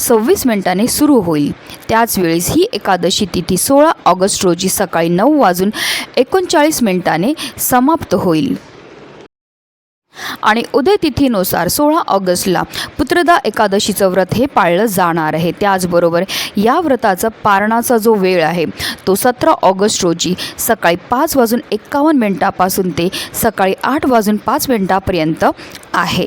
सव्वीस मिनिटांनी सुरू होईल. त्याचवेळेस ही एकादशी तिथी सोळा ऑगस्ट रोजी सकाळी नऊ वाजून एकोणचाळीस मिनिटाने समाप्त होईल. आणि उदयतिथीनुसार सोळा ऑगस्टला पुत्रदा एकादशीचं व्रत हे पाळलं जाणार आहे. त्याचबरोबर या व्रताचा पारणाचा जो वेळ आहे तो सतरा ऑगस्ट रोजी सकाळी पाच वाजून एक्कावन्न मिनिटापासून ते सकाळी आठ वाजून पाच मिनिटापर्यंत आहे.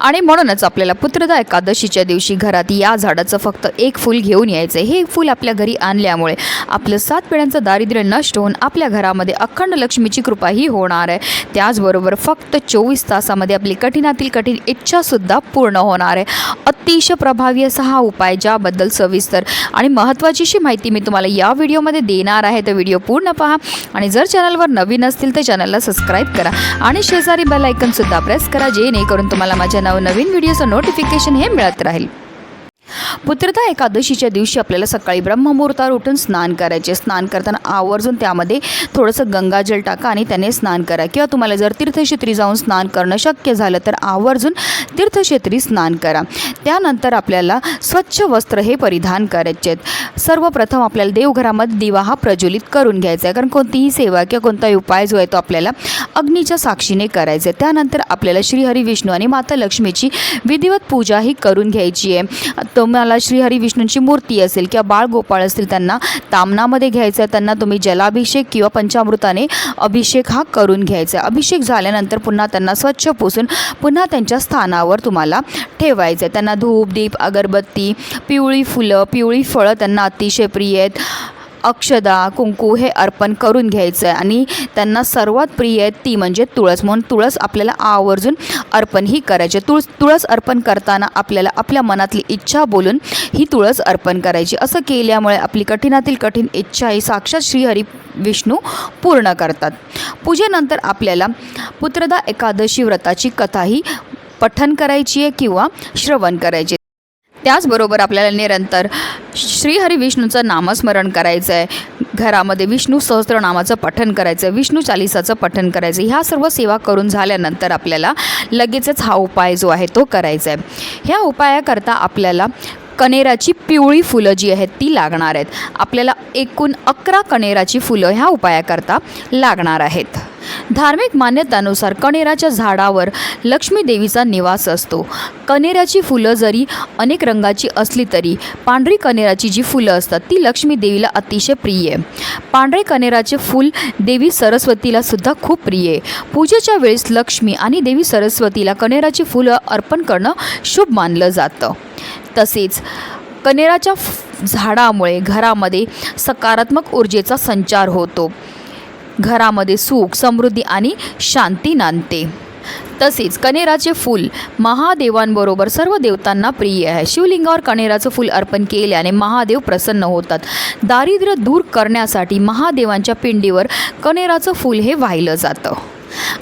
आणि म्हणूनच आपल्याला पुत्रदा एकादशीच्या दिवशी घरात या झाडाचं फक्त एक फूल घेऊन यायचं आहे हे फूल आपल्या घरी आणल्यामुळे आपलं सात पिढ्यांचं दारिद्र्य नष्ट होऊन आपल्या घरामध्ये अखंड लक्ष्मीची कृपाही होणार आहे. त्याचबरोबर फक्त चोवीस तासामध्ये आपली कठीणातील कठीण इच्छासुद्धा पूर्ण होणार आहे. अतिशय प्रभावी असा हा उपाय ज्याबद्दल सविस्तर आणि महत्त्वाची अशी माहिती मी तुम्हाला या व्हिडिओमध्ये देणार आहे. तर व्हिडिओ पूर्ण पहा आणि जर चॅनलवर नवीन असतील तर चॅनलला सबस्क्राईब करा आणि शेजारी बेल आयकनसुद्धा प्रेस करा जेणेकरून तुम्हाला माझ्या नवनवीन व्हिडिओचं नोटिफिकेशन हे मिळत राहील. पुत्रता एकादशीच्या दिवशी आपल्याला सकाळी ब्रह्ममुहूर्तावर उठून स्नान करायचे. स्नान करताना आवर्जून त्यामध्ये थोडंसं गंगाजल टाका आणि त्याने स्नान करा. किंवा तुम्हाला जर तीर्थक्षेत्री जाऊन स्नान करणं शक्य झालं तर आवर्जून तीर्थक्षेत्री स्नान करा. त्यानंतर आपल्याला स्वच्छ वस्त्र हे परिधान करायचे. आहेत सर्वप्रथम आपल्याला देवघरामध्ये दिवा हा प्रज्वलित करून घ्यायचा आहे. कारण कोणतीही सेवा किंवा कोणताही उपाय जो आहे तो आपल्याला अग्नीच्या साक्षीने करायचा आहे. त्यानंतर आपल्याला श्रीहरी विष्णू आणि माता लक्ष्मीची विधिवत पूजा ही करून घ्यायची आहे. तुम्हाला श्रीहरी विष्णूंची मूर्ती असेल किंवा बाळगोपाळ असतील त्यांना तामनामध्ये घ्यायचं आहे त्यांना तुम्ही जलाभिषेक किंवा पंचामृताने अभिषेक हा करून घ्यायचा आहे अभिषेक झाल्यानंतर पुन्हा त्यांना स्वच्छ पुसून पुन्हा त्यांच्या स्थानावर तुम्हाला ठेवायचं आहे त्यांना धूप दीप अगरबत्ती पिवळी फुलं पिवळी फळं त्यांना अतिशय प्रिय आहेत. अक्षदा कुंकू हे अर्पण करून घ्यायचं आहे आणि त्यांना सर्वात प्रिय आहे ती म्हणजे तुळस. म्हणून तुळस आपल्याला आवर्जून अर्पण ही करायचे. तुळस तुळस अर्पण करताना आपल्याला आपल्या मनातली इच्छा बोलून ही तुळस अर्पण करायची. असं केल्यामुळे आपली कठीणातील कठीण इच्छा ही साक्षात श्रीहरी विष्णू पूर्ण करतात. पूजेनंतर आपल्याला पुत्रदा एकादशी व्रताची कथाही पठन करायची आहे किंवा श्रवण करायचे त्याचबरोबर आपल्याला निरंतर श्रीहरी विष्णूचं नामस्मरण करायचं आहे घरामध्ये विष्णू सहस्त्रनामाचं पठण करायचं आहे विष्णू चालिसाचं पठण करायचं ह्या सर्व सेवा करून झाल्यानंतर आपल्याला लगेचच हा उपाय जो आहे तो करायचा आहे ह्या उपायाकरता आपल्याला कनेराची पिवळी फुलं जी आहेत ती लागणार आहेत. आपल्याला एकूण अकरा कनेराची फुलं ह्या उपायाकरता लागणार आहेत. धार्मिक मान्यतानुसार कनेराच्या झाडावर लक्ष्मी देवीचा निवास असतो. कनेराची फुलं जरी अनेक रंगाची असली तरी पांढरी कनेराची जी फुलं असतात ती लक्ष्मी देवीला अतिशय प्रिय आहे. पांढरे कनेराचे फूल देवी सरस्वतीला सुद्धा खूप प्रिय आहे. पूजेच्या वेळेस लक्ष्मी आणि देवी सरस्वतीला कनेराची फुलं अर्पण करणं शुभ मानलं जातं. तसेच कनेराच्या फ- झाडामुळे घरामध्ये सकारात्मक ऊर्जेचा संचार होतो. घरामध्ये सुख समृद्धी आणि शांती नांदते. तसेच कनेराचे फूल महादेवांबरोबर सर्व देवतांना प्रिय आहे. शिवलिंगावर कनेराचं फूल अर्पण केल्याने महादेव प्रसन्न होतात. दारिद्र्य दूर करण्यासाठी महादेवांच्या पिंडीवर कनेराचं फूल हे वाहिलं जातं.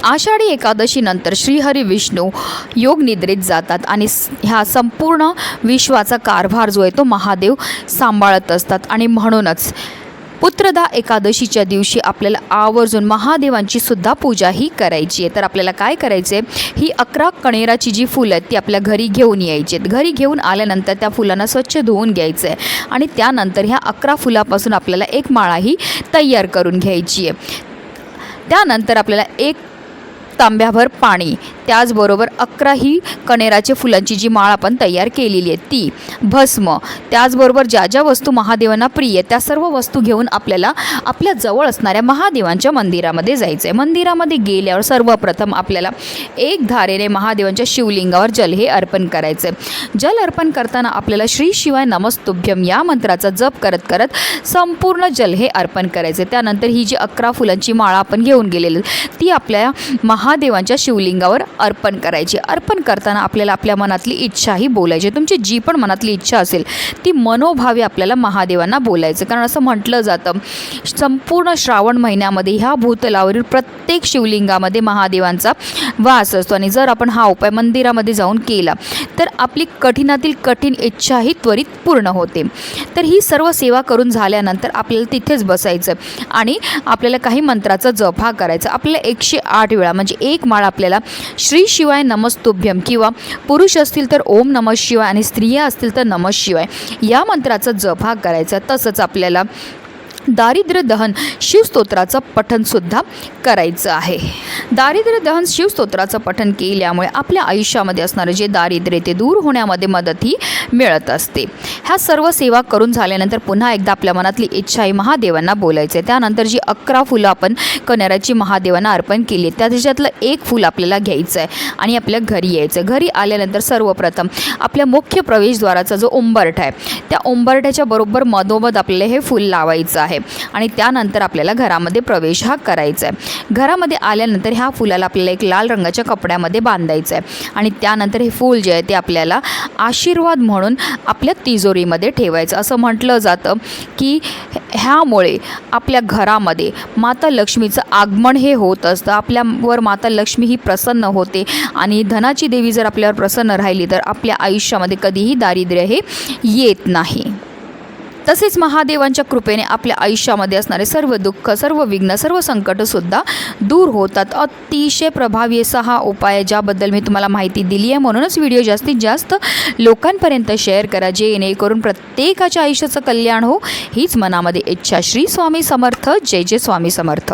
आषाढी एकादशीनंतर श्रीहरी विष्णू योगनिद्रेत जातात आणि ह्या संपूर्ण विश्वाचा कारभार जो आहे तो महादेव सांभाळत असतात. आणि म्हणूनच पुत्रदा एकादशीच्या दिवशी आपल्याला आवर्जून महादेवांची सुद्धा पूजा ही करायची आहे. तर आपल्याला काय करायचं आहे ही अकरा कणेराची जी फुलं आहेत ती आपल्या घरी घेऊन यायची आहेत. घरी घेऊन आल्यानंतर त्या फुलांना स्वच्छ धुवून घ्यायचं आहे आणि त्यानंतर ह्या अकरा फुलापासून आपल्याला एक माळा ही तयार करून घ्यायची आहे. त्यानंतर आपल्याला एक तांब्याभर पाणी त्याचबरोबर अकरा ही कणेराचे फुलांची जी माळ आपण तयार केलेली आहे ती. भस्म. त्याचबरोबर ज्या ज्या वस्तू महादेवांना प्रिय आहेत, त्या सर्व वस्तू घेऊन आपल्याला आपल्या जवळ असणाऱ्या महादेवांच्या मंदिरामध्ये जायचं आहे मंदिरामध्ये गेल्यावर सर्वप्रथम आपल्याला एक धारेने महादेवांच्या शिवलिंगावर जल हे अर्पण करायचं आहे जल अर्पण करताना आपल्याला श्री शिवाय नमस्तुभ्यम या मंत्राचा जप करत करत संपूर्ण जल हे अर्पण करायचे त्यानंतर ही जी अकरा फुलांची माळा आपण घेऊन गेलेली ती आपल्या महादेवांच्या शिवलिंगावर अर्पण करायची. अर्पण करताना आपल्याला आपल्या मनातली इच्छाही बोलायची. तुमची जी पण मनातली इच्छा असेल ती मनोभावे आपल्याला महादेवांना बोलायचं. कारण असं म्हटलं जातं संपूर्ण श्रावण महिन्यामध्ये ह्या भूतलावरील प्रत्येक शिवलिंगामध्ये महादेवांचा वास असतो. आणि जर आपण हा उपाय मंदिरामध्ये जाऊन केला तर आपली कठीणातील कठीण इच्छाही त्वरित पूर्ण होते. तर ही सर्व सेवा करून झाल्यानंतर आपल्याला तिथेच बसायचं आणि आपल्याला काही मंत्राचा जप हा करायचा. आपल्याला एकशे आठ वेळा म्हणजे एक माळ आपल्याला श्री शिवाय नमस्तुभ्यम किंवा पुरुष असतील तर ओम नम शिवाय आणि स्त्रिया असतील तर नम शिवाय. या मंत्राचा जप हा करायचा तसंच आपल्याला दारिद्र्य दहन शिवस्तोत्राचं पठनसुद्धा करायचं आहे. दारिद्र्य दहन शिवस्तोत्राचं पठन केल्यामुळे आपल्या आयुष्यामध्ये असणारं जे दारिद्र्य ते दूर होण्यामध्ये मदतही मिळत असते. ह्या सर्व सेवा करून झाल्यानंतर पुन्हा एकदा आपल्या मनातली इच्छा ही महादेवांना बोलायचं आहे त्यानंतर जी अकरा फुलं आपण कन्याराची महादेवांना अर्पण केली त्या त्याच्यातलं एक फूल आपल्याला घ्यायचं आहे आणि आपल्या घरी यायचं घरी आल्यानंतर सर्वप्रथम आपल्या मुख्य प्रवेशद्वाराचा जो उंबरठा आहे त्या उंबरठ्याच्या बरोबर मधोमध आपल्याला हे फूल लावायचं आहे. आहे आणि त्यानंतर आपल्याला घरामध्ये प्रवेश हा करायचा आहे घरामध्ये आल्यानंतर ह्या फुलाला आपल्याला एक लाल रंगाच्या कपड्यामध्ये बांधायचं आहे आणि त्यानंतर हे फूल जे आहे ते आपल्याला आशीर्वाद म्हणून आपल्या तिजोरीमध्ये ठेवायचं. असं म्हटलं जातं की ह्यामुळे आपल्या घरामध्ये माता लक्ष्मीचं आगमन हे होत असतं. आपल्यावर माता लक्ष्मी ही प्रसन्न होते. आणि धनाची देवी जर आपल्यावर प्रसन्न राहिली तर आपल्या आयुष्यामध्ये कधीही दारिद्र्य हे येत नाही. तसेच महादेवांच्या कृपेने आपल्या आयुष्यामध्ये असणारे सर्व दुःख सर्व विघ्न सर्व संकटसुद्धा दूर होतात. अतिशय प्रभावी असा हा उपाय आहे, ज्याबद्दल मी तुम्हाला माहिती दिली आहे. म्हणूनच व्हिडिओ जास्तीत जास्त लोकांपर्यंत शेअर करा जेणेकरून प्रत्येकाच्या आयुष्याचं कल्याण हो. हीच मनामध्ये इच्छा. श्री स्वामी समर्थ. जय जय स्वामी समर्थ.